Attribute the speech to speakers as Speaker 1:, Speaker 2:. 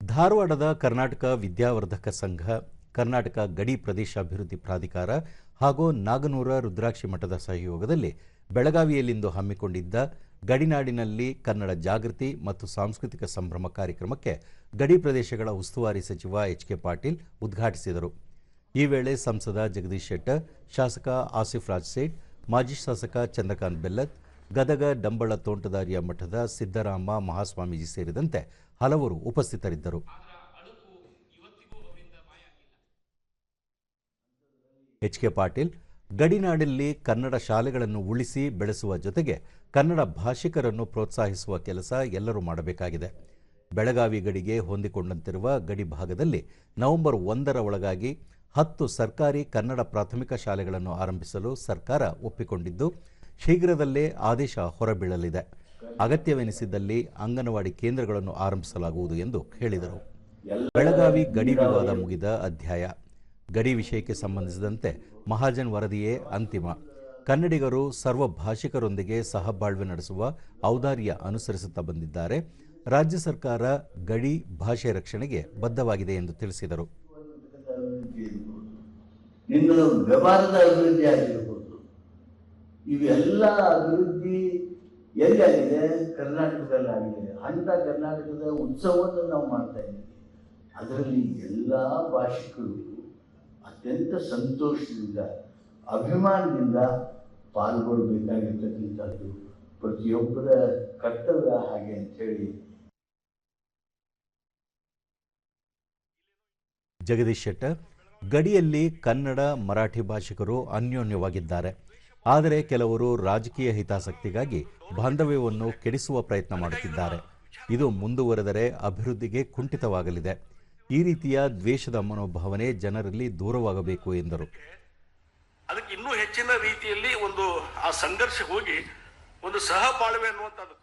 Speaker 1: ಧಾರವಾಡದ ಕರ್ನಾಟಕ ವಿದ್ಯಾವರ್ಧಕ ಸಂಘ, ಕರ್ನಾಟಕ ಗಡಿ ಪ್ರದೇಶಾಭಿವೃದ್ಧಿ ಪ್ರಾಧಿಕಾರ ಹಾಗೂ ನಾಗನೂರ ರುದ್ರಾಕ್ಷಿ ಮಠದ ಸಹಯೋಗದಲ್ಲಿ ಬೆಳಗಾವಿಯಲ್ಲಿಂದು ಹಮ್ಮಿಕೊಂಡಿದ್ದ ಗಡಿನಾಡಿನಲ್ಲಿ ಕನ್ನಡ ಜಾಗೃತಿ ಮತ್ತು ಸಾಂಸ್ಕೃತಿಕ ಸಂಭ್ರಮ ಕಾರ್ಯಕ್ರಮಕ್ಕೆ ಗಡಿ ಪ್ರದೇಶಗಳ ಉಸ್ತುವಾರಿ ಸಚಿವ ಎಚ್ ಕೆ ಪಾಟೀಲ್ ಉದ್ಘಾಟಿಸಿದರು. ಈ ವೇಳೆ ಸಂಸದ ಜಗದೀಶ್ ಶೆಟ್ಟರ್ ಶಾಸಕ ಆಸಿಫ್ ರಾಜ್ ಸೇಠ್, ಮಾಜಿ ಶಾಸಕ ಚಂದ್ರಕಾಂತ್ ಬೆಲ್ಲತ್ ಗದಗ ಡಂಬಳ ತೋಂಟದಾರಿಯ ಮಠದ ಸಿದ್ದರಾಮ ಮಹಾಸ್ವಾಮೀಜಿ ಸೇರಿದಂತೆ ಹಲವರು ಉಪಸ್ಥಿತರಿದ್ದರು. ಎಚ್ ಕೆ ಪಾಟೀಲ್, ಗಡಿನಾಡಲ್ಲಿ ಕನ್ನಡ ಶಾಲೆಗಳನ್ನು ಉಳಿಸಿ ಬೆಳೆಸುವ ಜೊತೆಗೆ ಕನ್ನಡ ಭಾಷಿಕರನ್ನು ಪ್ರೋತ್ಸಾಹಿಸುವ ಕೆಲಸ ಎಲ್ಲರೂ ಮಾಡಬೇಕಾಗಿದೆ. ಬೆಳಗಾವಿ ಗಡಿಗೆ ಹೊಂದಿಕೊಂಡಂತಿರುವ ಗಡಿ ಭಾಗದಲ್ಲಿ ನವೆಂಬರ್ ಒಂದರ ಒಳಗಾಗಿ ಹತ್ತು ಸರ್ಕಾರಿ ಕನ್ನಡ ಪ್ರಾಥಮಿಕ ಶಾಲೆಗಳನ್ನು ಆರಂಭಿಸಲು ಸರ್ಕಾರ ಒಪ್ಪಿಕೊಂಡಿದ್ದು ಶೀಘ್ರದಲ್ಲೇ ಆದೇಶ ಹೊರಬೀಳಲಿದೆ. ಅಗತ್ಯವೆನಿಸಿದ್ದಲ್ಲಿ ಅಂಗನವಾಡಿ ಕೇಂದ್ರಗಳನ್ನು ಆರಂಭಿಸಲಾಗುವುದು ಎಂದು ಹೇಳಿದರು. ಬೆಳಗಾವಿ ಗಡಿ ವಿವಾದ ಮುಗಿದ ಅಧ್ಯಾಯ. ಗಡಿ ವಿಷಯಕ್ಕೆ ಸಂಬಂಧಿಸಿದಂತೆ ಮಹಾಜನ್ ವರದಿಯೇ ಅಂತಿಮ. ಕನ್ನಡಿಗರು ಸರ್ವ ಭಾಷಿಕರೊಂದಿಗೆ ಸಹಬಾಳ್ವೆ ನಡೆಸುವ ಔದಾರ್ಯ ಅನುಸರಿಸುತ್ತಾ ಬಂದಿದ್ದಾರೆ. ರಾಜ್ಯ ಸರ್ಕಾರ ಗಡಿ ಭಾಷೆ ರಕ್ಷಣೆಗೆ ಬದ್ಧವಾಗಿದೆ ಎಂದು ತಿಳಿಸಿದರು.
Speaker 2: ಇವೆಲ್ಲ ಅಭಿವೃದ್ಧಿ ಎಲ್ಲಾಗಿದೆ ಕರ್ನಾಟಕದಲ್ಲಿ ಆಗಿದೆ ಅಂತ ಕರ್ನಾಟಕದ ಉತ್ಸವವನ್ನು ನಾವು ಮಾಡ್ತಾ ಇದ್ದೀವಿ. ಅದರಲ್ಲಿ ಎಲ್ಲ ಭಾಷಿಕರು ಅತ್ಯಂತ ಸಂತೋಷದಿಂದ, ಅಭಿಮಾನದಿಂದ ಪಾಲ್ಗೊಳ್ಬೇಕಾಗಿರ್ತಕ್ಕಂಥದ್ದು ಪ್ರತಿಯೊಬ್ಬರ ಕರ್ತವ್ಯ ಹಾಗೆ ಅಂಥೇಳಿ
Speaker 1: ಜಗದೀಶ್ ಶೆಟ್ಟರ್, ಗಡಿಯಲ್ಲಿ ಕನ್ನಡ ಮರಾಠಿ ಭಾಷಿಕರು ಅನ್ಯೋನ್ಯವಾಗಿದ್ದಾರೆ. ಆದರೆ ಕೆಲವರು ರಾಜಕೀಯ ಹಿತಾಸಕ್ತಿಗಾಗಿ ಬಾಂಧವ್ಯವನ್ನು ಕೆಡಿಸುವ ಪ್ರಯತ್ನ ಮಾಡುತ್ತಿದ್ದಾರೆ. ಇದು ಮುಂದುವರೆದರೆ ಅಭಿವೃದ್ಧಿಗೆ ಕುಂಠಿತವಾಗಲಿದೆ. ಈ ರೀತಿಯ ದ್ವೇಷದ ಮನೋಭಾವನೆ ಜನರಲ್ಲಿ ದೂರವಾಗಬೇಕು ಎಂದರು.
Speaker 3: ಅದಕ್ಕೆ ಇನ್ನೂ ಹೆಚ್ಚಿನ ರೀತಿಯಲ್ಲಿ ಒಂದು ಆ ಸಂಘರ್ಷ ಹೋಗಿ ಒಂದು ಸಹಬಾಳ್ವೆ ಅನ್ನುವಂಥದ್ದು.